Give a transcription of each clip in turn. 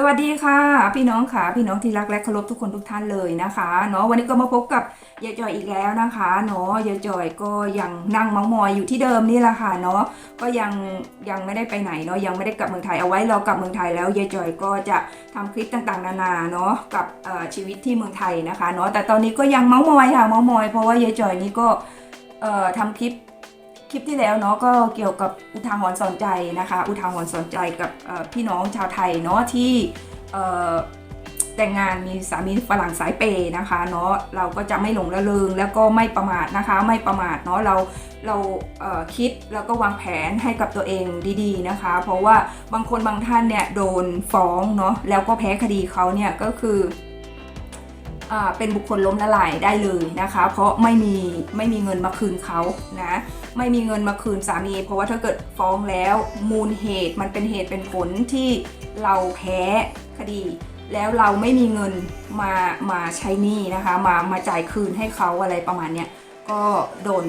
สวัสดีค่ะ พี่น้องค่ะ พี่น้องที่รักและเคารพทุกคนทุกท่านเลยนะคะเนาะวันนี้ก็มาพบกับยายจอยอีกแล้วนะคะเนาะยายจอยก็ยังนั่งเมามอยอยู่ที่เดิมนี่แหละค่ะเนาะก็ยังยังไม่ได้ไปไหนเนาะยังไม่ได้กลับเมืองไทยเอาไว้รอกลับเมืองไทยแล้วยายจอยก็จะทำคลิปต่างๆ นานาเนาะกับชีวิตที่เมืองไทยนะคะเนาะแต่ตอนนี้ก็ยังเมามอยค่ะเมามอย เพราะว่ายายจอยนี่ก็ทำคลิป คลิปที่แล้วเนาะก็เกี่ยวกับอุทาหรณ์สอนใจนะคะ อุทาหรณ์สอนใจกับพี่น้องชาวไทยเนาะที่แต่งงานมีสามีฝรั่งสายเปย์นะคะเนาะเราก็จะไม่หลงระเริงแล้วก็ไม่ประมาทนะคะ ไม่ประมาทเนาะเราเราเคิดแล้วก็วางแผนให้กับตัวเองดีๆนะคะ เพราะว่าบางคนบางท่านเนี่ยโดนฟ้องเนาะแล้วก็แพ้คดีเขาเนี่ยก็คือเป็นบุคคลล้มละลายได้เลยนะคะ เพราะไม่มีไม่มีเงินมาคืนเขานะ ไม่มีเงินมาคืนสามี เพราะว่าถ้าเกิดฟ้องแล้วมูลเหตุมันเป็นเหตุเป็นผลที่เราแพ้คดี แล้วเราไม่มีเงินมามาใช้หนี้นะคะมามาจ่ายคืนให้เขาอะไรประมาณเนี้ยก็โดน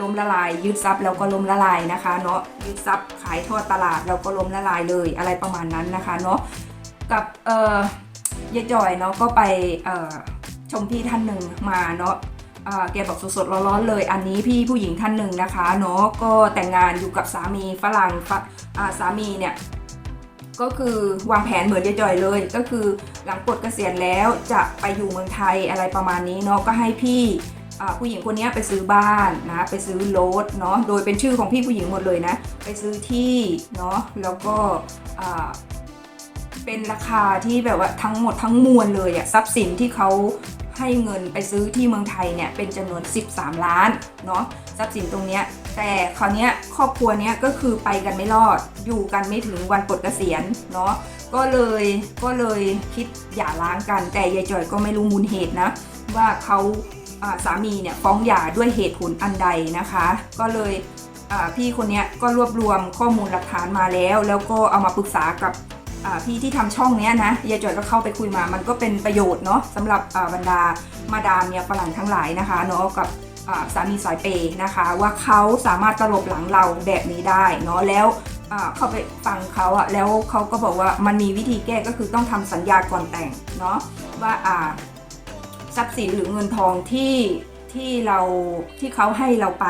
ล้มละลายยึดทรัพย์แล้วก็ล้มละลายนะคะเนาะยึดทรัพย์ขายทอดตลาดแล้วก็ล้มละลายเลยอะไรประมาณนั้นนะคะเนาะกับเอ่อยายจอยเนาะก็ไปเอ่อชมพี่ท่านหนึ่งมาเนาะ แกบอกสดๆร้อนๆเลย อันนี้พี่ผู้หญิงท่านหนึ่งนะคะเนาะก็แต่งงานอยู่กับสามีฝรั่งฝ่าสามีเนี่ยก็คือวางแผนเหมือนยายจอยเลย ก็คือหลังปลดเกษียณแล้วจะไปอยู่เมืองไทยอะไรประมาณนี้เนาะก็ให้พี่ผู้หญิงคนนี้ไปซื้อบ้านนะไปซื้อรถเนาะโดยเป็นชื่อของพี่ผู้หญิงหมดเลยนะ ไปซื้อที่เนาะแล้วก็เป็นราคาที่แบบว่าทั้งหมดทั้งมวลเลยอะทรัพย์สินที่เขา ให้เงินไปซื้อที่เมืองไทยเนี่ยเป็นจำนวน 13 ล้านเนาะทรัพย์สินตรงเนี้ยแต่คราวเนี้ยครอบครัวเนี้ยก็คือไปกันไม่รอด อยู่กันไม่ถึงวันปลดเกษียณเนาะก็เลยก็เลยคิดหย่าร้างกัน แต่ยายจอยก็ไม่รู้มูลเหตุนะ ว่าเขาสามีเนี่ยฟ้องหย่าด้วยเหตุผลอันใดนะคะ ก็เลยพี่คนนี้ก็รวบรวมข้อมูลหลักฐานมาแล้ว แล้วก็เอามาปรึกษากับ พี่ที่ทำช่องเนี้ยนะยายจอยก็เข้าไปคุยมา มันก็เป็นประโยชน์เนาะสำหรับบรรดามาดามเนี่ยฝรั่งทั้งหลายนะคะเนาะกับสามีสายเปย์นะคะ ว่าเขาสามารถตลบหลังเราแบบนี้ได้เนาะแล้วเข้าไปฟังเขาอะแล้วเขาก็บอกว่ามันมีวิธีแก้ก็คือต้องทำสัญญาก่อนแต่งเนาะว่าทรัพย์สินหรือเงินทองที่ที่เราที่เขาให้เราไป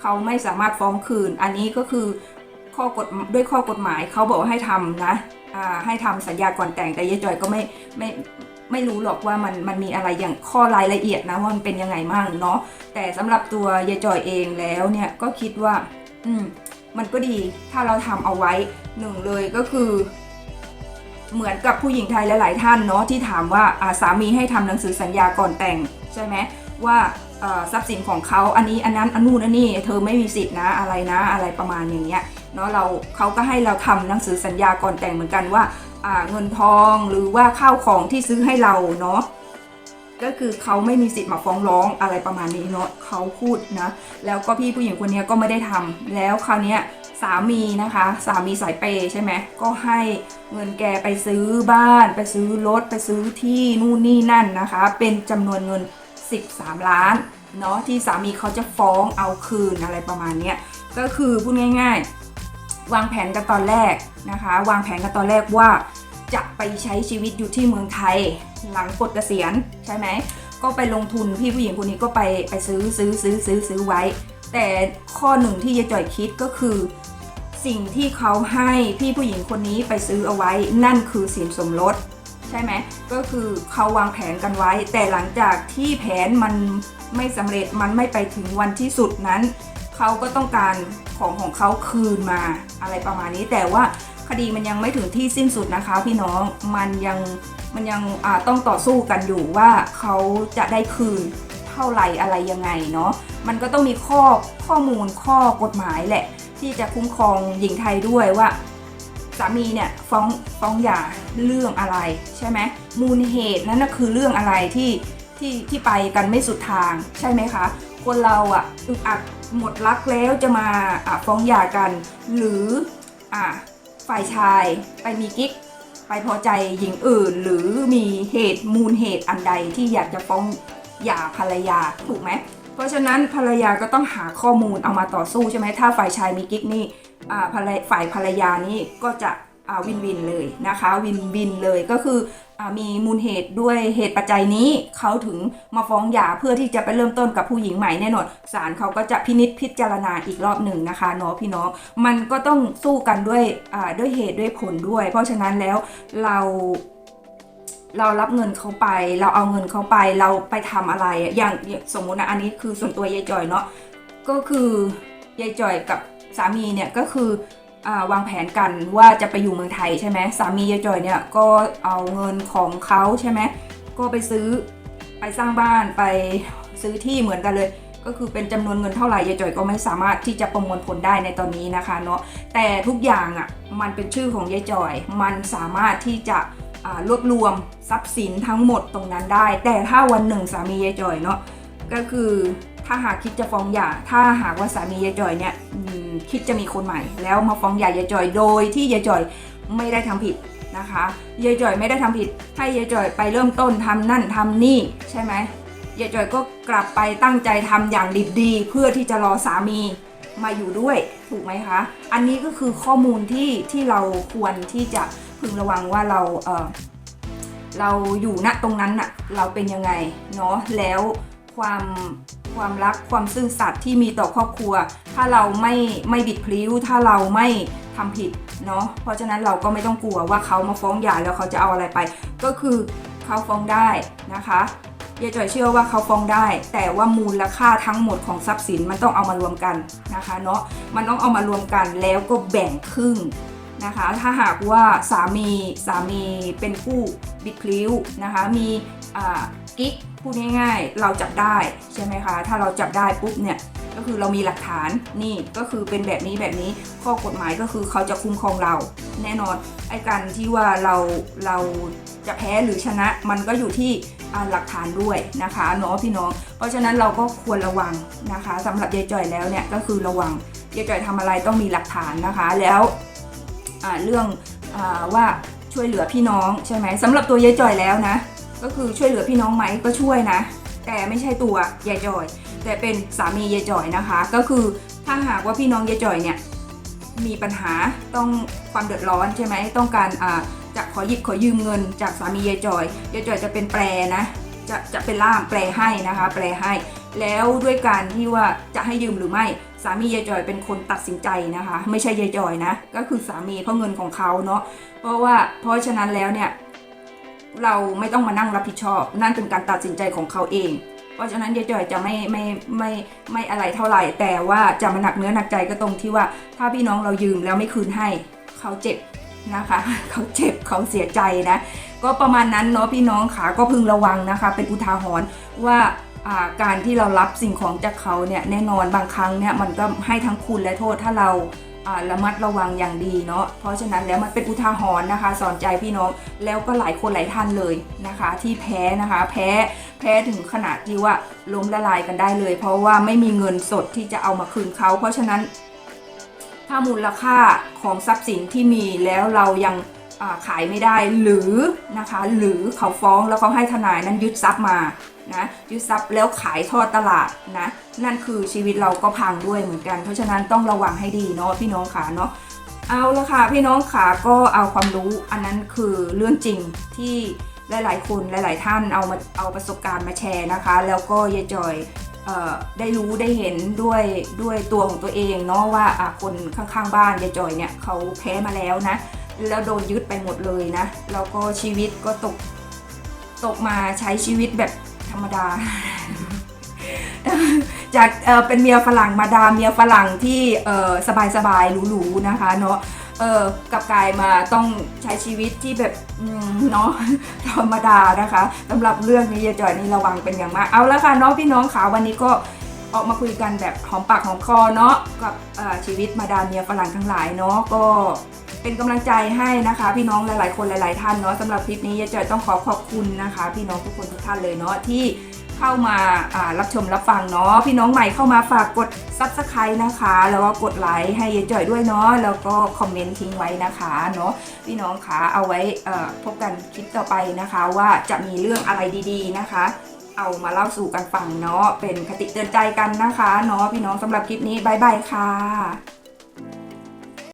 เขาไม่สามารถฟ้องคืน อันนี้ก็คือข้อกฎด้วยข้อกฎหมายเขาบอกให้ทำนะ ให้ทำสัญญาก่อนแต่งแต่ยายจอยก็ไม่ไม่ไม่รู้หรอกว่ามันมันมีอะไรอย่างข้อรายละเอียดนะว่ามันเป็นยังไงมั่งเนาะแต่สำหรับตัวยายจอยเองแล้วเนี่ยก็คิดว่า อืมมันก็ดีถ้าเราทำเอาไว้หนึ่งเลยก็คือ เหมือนกับผู้หญิงไทยหลาย ๆ ท่านเนาะที่ถามว่าอ่าสามีให้ทำหนังสือสัญญาก่อนแต่งใช่ไหม ว่าทรัพย์สินของเขาอันนี้อันนั้นอันนู่นอันนี้เธอไม่มีสิทธินะอะไรนะอะไรประมาณอย่างเงี้ยเนาะเราเขาก็ให้เราทำหนังสือสัญญาก่อนแต่งเหมือนกันว่าเงินทองหรือว่าข้าวของที่ซื้อให้เราเนาะก็คือเขาไม่มีสิทธิ์มาฟ้องร้องอะไรประมาณนี้เนาะเขาพูดนะ แล้วก็พี่ผู้หญิงคนนี้ก็ไม่ได้ทำแล้วคราวนี้สามีนะคะ สามีสายเปย์ใช่ไหมก็ให้เงินแกไปซื้อบ้าน ไปซื้อรถไปซื้อที่นู่นนี่นั่นนะคะ เป็นจำนวนเงิน 13 ล้านเนาะที่สามีเขาจะฟ้องเอาคืนอะไรประมาณนี้ก็คือพูดง่าย ๆ วางแผนกันตอนแรกนะคะ วางแผนกันตอนแรกว่าจะไปใช้ชีวิตอยู่ที่เมืองไทยหลังปลดเกษียณใช่ไหมก็ไปลงทุนพี่ผู้หญิงคนนี้ก็ไปไปซื้อซื้อซื้อซื้อซื้อไว้ แต่ข้อหนึ่งที่ยายจ่อยคิดก็คือ สิ่งที่เขาให้พี่ผู้หญิงคนนี้ไปซื้อเอาไว้ นั่นคือสินสมรส ใช่ไหมก็คือเขาวางแผนกันไว้ แต่หลังจากที่แผนมันไม่สำเร็จมันไม่ไปถึงวันที่สุดนั้น เขาก็ต้องการของของเขาคืนมาอะไรประมาณนี้ แต่ว่าคดีมันยังไม่ถึงที่สิ้นสุดนะคะ พี่น้องมันยังมันยังต้องต่อสู้กันอยู่ว่าเขาจะได้คืนเท่าไหร่อะไรยังไงเนาะมันก็ต้องมีข้อข้อมูลข้อกฎหมายแหละ ที่จะคุ้มครองหญิงไทยด้วยว่า สามีเนี่ยฟ้องฟ้องหย่าเรื่องอะไรใช่ไหมมูลเหตุนั้นนะคือเรื่องอะไรที่ที่ที่ไปกันไม่สุดทางใช่ไหมคะ คนเราอะอึดอัดหมดรักแล้วจะมาอะฟ้องหย่ากัน หรืออะฝ่ายชายไปมีกิ๊กไปพอใจหญิงอื่น หรือมีเหตุมูลเหตุอันใดที่อยากจะฟ้องหย่าภรรยาถูกไหม เพราะฉะนั้นภรรยาก็ต้องหาข้อมูลเอามาต่อสู้ใช่ไหมถ้าฝ่ายชายมีกิ๊กนี่ฝ่ายภรรยานี่ก็จะวินวินเลยนะคะวินวินเลยก็คืออมีมูลเหตุด้วยเหตุปัจจัยนี้เขาถึงมาฟ้องหย่าเพื่อที่จะไปเริ่มต้นกับผู้หญิงใหม่แน่นอนศาลเขาก็จะพินิษพิจารณาอีกรอบหนึ่งนะคะเนาะพี่น้องมันก็ต้องสู้กันด้วยด้วยเหตุด้วยผลด้วย เพราะฉะนั้นแล้วเรา เรารับเงินเขาไป เราเอาเงินเขาไปเราไปทำอะไรอะอย่างสมมุตินะอันนี้คือส่วนตัวยายจอยเนาะก็คือยายจอยกับสามีเนี่ยก็คืออวางแผนกันว่าจะไปอยู่เมืองไทยใช่ไหมสามียายจอยเนี่ยก็เอาเงินของเขาใช่ไหมก็ไปซื้อไปสร้างบ้านไปซื้อที่เหมือนกันเลย ก็คือเป็นจำนวนเงินเท่าไหร่ยายจอยก็ไม่สามารถที่จะประมวลผลได้ในตอนนี้นะคะเนาะแต่ทุกอย่างอะ่ะมันเป็นชื่อของยายจอย มันสามารถที่จะ รวบรวมทรัพย์สินทั้งหมดตรงนั้นได้ แต่ถ้าวันหนึ่งสามียายจอยเนาะก็คือถ้าหากคิดจะฟ้องหย่า ถ้าหากว่าสามียายจอยเนี่ยคิดจะมีคนใหม่ แล้วมาฟ้องหย่ายายจอยโดยที่ยายจอยไม่ได้ทำผิดนะคะยายจอยไม่ได้ทำผิด ให้ยายจอยไปเริ่มต้นทำนั่นทำนี่ใช่ไหมยายจอยก็กลับไปตั้งใจทำอย่างดีดี เพื่อที่จะรอสามีมาอยู่ด้วยถูกไหมคะ อันนี้ก็คือข้อมูลที่ที่เราควรที่จะ พึงระวังว่าเราเเราอยู่ณตรงนั้นน่ะเราเป็นยังไงเนาะแล้วความความรักความซื่อสัตย์ที่มีต่อครอบครัว ถ้าเราไม่ไม่บิดพลิ้ว ถ้าเราไม่ทำผิดเนาะเพราะฉะนั้นเราก็ไม่ต้องกลัวว่าเขามาฟ้องหย่าแล้วเขาจะเอาอะไรไป ก็คือเขาฟ้องได้นะคะยายจ่อยเชื่อว่าเขาฟ้องได้ แต่ว่ามูลค่าทั้งหมดของทรัพย์สินมันต้องเอามารวมกันนะคะเนาะมันต้องเอามารวมกันแล้วก็แบ่งครึ่ง นะคะ ถ้าหากว่าสามีสามีเป็นผู้บิดพลิ้วนะคะ มีกิ๊กพูดง่ายๆ เราจับได้ใช่ไหมคะ ถ้าเราจับได้ปุ๊บเนี่ยก็คือเรามีหลักฐานนี่ก็คือเป็นแบบนี้แบบนี้ข้อกฎหมายก็คือเขาจะคุ้มครองเรา แน่นอนไอ้การที่ว่าเราเราจะแพ้หรือชนะมันก็อยู่ที่หลักฐานด้วยนะคะเนาะพี่น้อง เพราะฉะนั้นเราก็ควรระวังนะคะสำหรับยายจ่อยแล้วเนี่ยก็คือระวังยายจ่อยทำอะไรต้องมีหลักฐานนะคะแล้ว เรื่องอว่าช่วยเหลือพี่น้องใช่ไหมสำหรับตัวยายจอยแล้วนะ ก็คือช่วยเหลือพี่น้องไหมก็ช่วยนะ แต่ไม่ใช่ตัวยายจอย แต่เป็นสามียายจอยนะคะ ก็คือถ้าหากว่าพี่น้องยายจอยเนี่ยมีปัญหาต้องความเดือดร้อนใช่ไหมต้องการจะขอหยิบขอยืมเงินจากสามียายจอยยายจอยจะเป็นแปลนะจะจะเป็นล่ามแปลให้นะคะ แปลให้ แล้วด้วยการที่ว่าจะให้ยืมหรือไม่ สามียายจอยเป็นคนตัดสินใจนะคะ ไม่ใช่ยายจอยนะ ก็คือสามีเพราะเงินของเขาเนาะเพราะว่าเพราะฉะนั้นแล้วเนี่ยเราไม่ต้องมานั่งรับผิดชอบ นั่นเป็นการตัดสินใจของเขาเอง เพราะฉะนั้นยายจอยจะไม่ไม่ไม่ไม่อะไรเท่าไหร่ แต่ว่าจะมาหนักเนื้อหนักใจก็ตรงที่ว่า ถ้าพี่น้องเรายืมแล้วไม่คืนให้ เขาเจ็บ นะคะเขาเจ็บเขาเสียใจนะ ก็ประมาณนั้นเนาะพี่น้องขาก็พึงระวังนะคะ เป็นอุทาหรณ์ว่าการที่เรารับสิ่งของจากเขาเนี่ยแน่นอนบางครั้งเนี่ยมันก็ให้ทั้งคุณและโทษถ้าเราระมัดระวังอย่างดีเนาะเพราะฉะนั้นแล้วมันเป็นอุทาหรณ์นะคะ สอนใจพี่น้องแล้วก็หลายคนหลายท่านเลยนะคะ ที่แพ้นะคะ แพ้แพ้ถึงขนาดที่ว่าล้มละลายกันได้เลย เพราะว่าไม่มีเงินสดที่จะเอามาคืนเขา เพราะฉะนั้น ถ้ามูลค่าของทรัพย์สินที่มีแล้วเรายังาขายไม่ได้หรือนะคะหรือเขาฟ้องแล้วเขาให้ทนายนั้นยึดทรัพย์มานะยึดทรัพย์แล้วขายทอดตลาดนะนั่นคือชีวิตเราก็พังด้วยเหมือนกัน เพราะฉะนั้นต้องระวังให้ดีเนาะพี่น้องขาเนาะเอาละค่ะพี่น้องขาก็เอาความรู้อันนั้นคือเรื่องจริงที่หลาย ๆ คนหลาย ๆ ท่านเอามาเอาประสบการณ์มาแชร์นะคะ แล้วก็ยายจอย ได้รู้ได้เห็นด้วยด้วยตัวของตัวเองเนาะว่าคนข้างๆบ้านยายจอยเนี่ยเขาแพ้มาแล้วนะ แล้วโดนยึดไปหมดเลยนะ แล้วก็ชีวิตก็ตกตกมาใช้ชีวิตแบบธรรมดา จากเออเป็นเมียฝรั่งมาดามเมียฝรั่งที่สบายๆหรูๆนะคะเนาะ เออกลับกลายมาต้องใช้ชีวิตที่แบบเนาะธรรมดานะคะสำหรับเรื่องนี้ยายจอยนี่ระวังเป็นอย่างมากเอาละค่ะเน้องพี่น้องขาวันนี้ก็ออกมาคุยกันแบบหอมปากหอมคอเนาะกับออชีวิตมาดามเมียฝรั่งทั้งหลายเนาะก็เป็นกำลังใจให้นะคะ พี่น้องหลาย ๆ คนหลาย ๆ ท่านเนาะสำหรับคลิปนี้ยายจอยต้องขอขอบคุณนะคะ พี่น้องทุกคนทุกท่านเลยเนาะที่ เข้ามารับชมรับฟังเนาะพี่น้องใหม่เข้ามาฝากกด subscribe นะคะ แล้วก็กดไลค์ให้ยายจอยด้วยเนาะแล้วก็คอมเมนต์ทิ้งไว้นะคะเนาะพี่น้องคะเอาไว้พบกันคลิปต่อไปนะคะ ว่าจะมีเรื่องอะไรดีๆนะคะ เอามาเล่าสู่กันฟังเนาะเป็นคติเตือนใจกันนะคะเนาะพี่น้องสำหรับคลิปนี้บายบายค่ะ